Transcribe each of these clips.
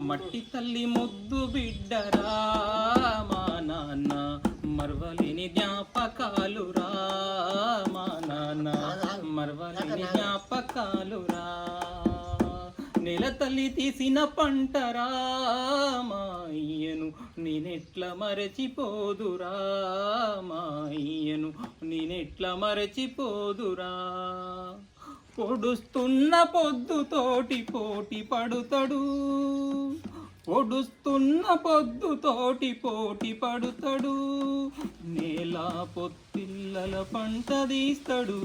మట్టి తల్లి ముద్దు బిడ్డరా మా నాన్న మరవలేని జ్ఞాపకాలురా మా నాన్న మరవలేని జ్ఞాపకాలురా. నెల తల్లి తీసిన పంటరా మా అయ్యను నేనెట్ల మరచిపోదురా మా అయ్యను నేనెట్ల మరచిపోదురా. పొడుస్తున్న పొద్దుతోటి పోటీ పడుతాడు. పొడుస్తున్న పొద్దుతోటి పోటీ పడుతాడు. నేల పొత్తిల్లల పంట తీస్తాడు.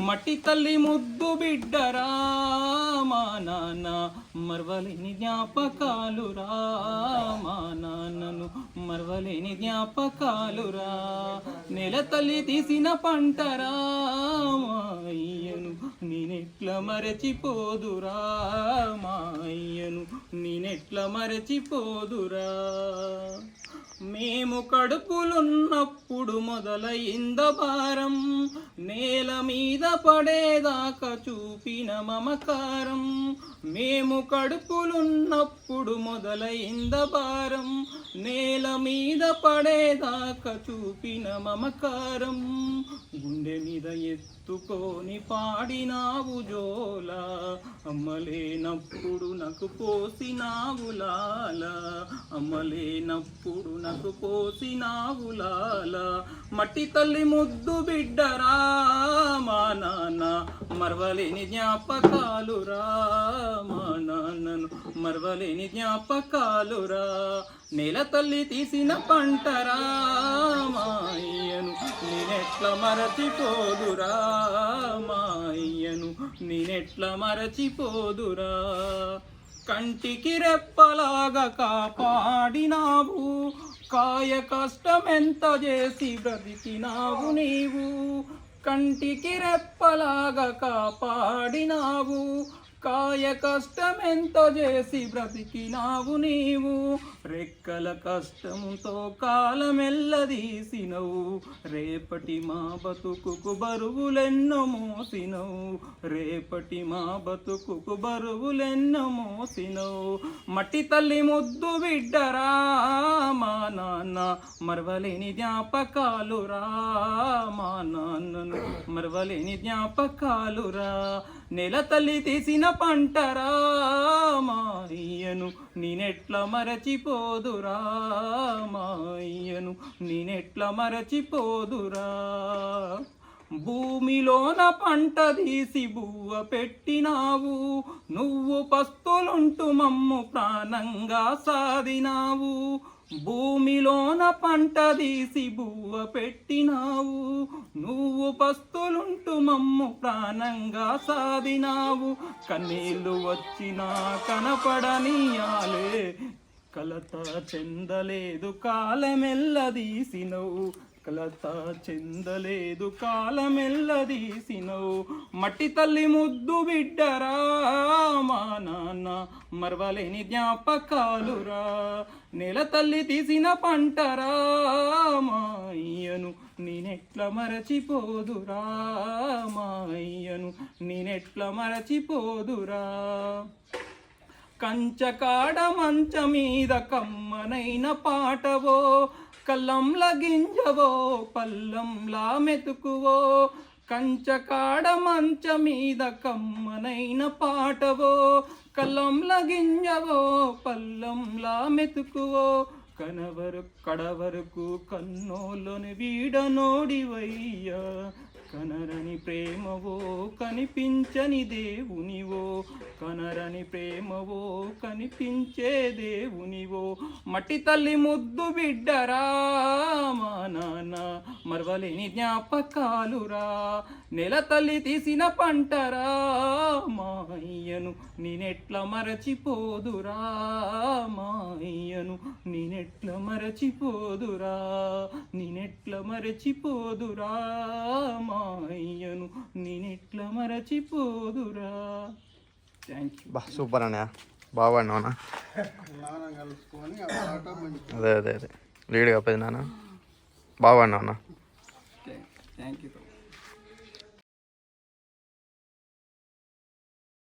మట్టి తల్లి ముద్దు బిడ్డరా మా నాన్న మరవలేని జ్ఞాపకాలురా. మా నాన్నను మరవలేని జ్ఞాపకాలురా. నెల తల్లి తీసిన పంటరా మా అయ్యను నేనెట్ల మరచిపోదురా మా అయ్యను నేనెట్ల మరచిపోదురా. మేము కడుపులున్నప్పుడు మొదలయింద భారం. నేల మీద పడేదాకా చూపిన మమకారం. మేము కడుపులున్నప్పుడు మొదలయింద భారం. నేల మీద పడేదాకా చూపిన మమకారం. గుండె మీద ఎత్తుకొని పాడినావు జోలా. అమ్మలేనప్పుడు నాకు పోసినావులా అమలేనప్పుడు నాకు పోసినావు మట్టి తల్లి ముద్దు బిడ్డరా మా నాన్న. మరవలేని జ్ఞాపకాలురా మా నాన్నను. మరవలేని జ్ఞాపకాలురా. నేల తల్లి తీసిన పంటరా మాయను అయ్యను. నేనెట్ల మరచిపోదురా మాయను అయ్యను. నేనెట్ల మరచిపోదురా. కంటికి రెప్పలాగా కాపాడినావు. కాయ కష్టమెంత చేసి బ్రతికినావు నీవు. కంటికి రెప్పలాగా కాపాడినావు. కాయ కష్టమెంతో చేసి బ్రతికినావు నీవు. రెక్కల కష్టంతో కాలమెల్లదీసినవు రేపటి మా బతుకుకు బరువులెన్నో మోసినవు. రేపటి మా బతుకుకు బరువులెన్నో మోసినవు. మట్టి తల్లి ముద్దు బిడ్డరా మా నాన్న మరవలేని జ్ఞాపకాలురా మా నాన్నను మరవలేని జ్ఞాపకాలురా. నెల తల్లి తీసిన పంటరా మాయ్యను నేనెట్ల మరచిపోదురా మాయ్యను నేనెట్ల మరచిపోదురా. భూమిలోన పంట తీసి బువ్వ పెట్టినావు నువ్వు పస్తులుంటూ మమ్ము ప్రాణంగా సాదినావు భూమిలోన పంట తీసి బువ్వ పెట్టినావు. నువ్వు పస్తులుంటూ మమ్ము ప్రాణంగా సాదినావు కన్నీళ్ళు వచ్చినా కనపడనీయాలే. కలత చెందలేదు కాలమెల్లదీసినవు కలత చెందలేదు కాలమెల్లదీసినవు. మట్టి తల్లి ముద్దు బిడ్డరా మా నాన్న మరవలేని జ్ఞాపకాలురా. నెల తల్లి తీసిన పంటరా మా అయ్యను నేనెట్ల మరచిపోదురా మా అయ్యను నేనెట్ల మరచిపోదురా. కంచకాడ మంచ మీద కమ్మనైన పాటవో కల్లంల గింజవో పల్లంలా మెతుకువో కంచకాడ మంచ మీద కమ్మనైన పాటవో కల్లంల గింజవో పల్లంలా మెతుకువో కనవరు కడవరకు కన్నోలోని వీడనోడివయ్యా కనరని ప్రేమవో కనిపించని దేవునివో కనరని ప్రేమవో కనిపించే దేవునివో. మట్టి తల్లి ముద్దు బిడ్డరా మరవలేని జ్ఞాపకాలురా. నెల తల్లి తీసిన పంటరా. మా అయ్యను నేనెట్ల మరచిపోదురా. మా అయ్యను నేనెట్ల మరచిపోదురా. నేనెట్ల మరచిపోదురా. మా అయ్యను నేనెట్ల మరచిపోదురా. థ్యాంక్ యూ బా సూపర్ అన్నయ్య. బాగా పాడినావు అన్న. నాన్న కలుసుకొని ఆ పాట మంచి అదే అదే అదే. లీడ్గా పోయింది నాన్న. అన్న థ్యాంక్ యూ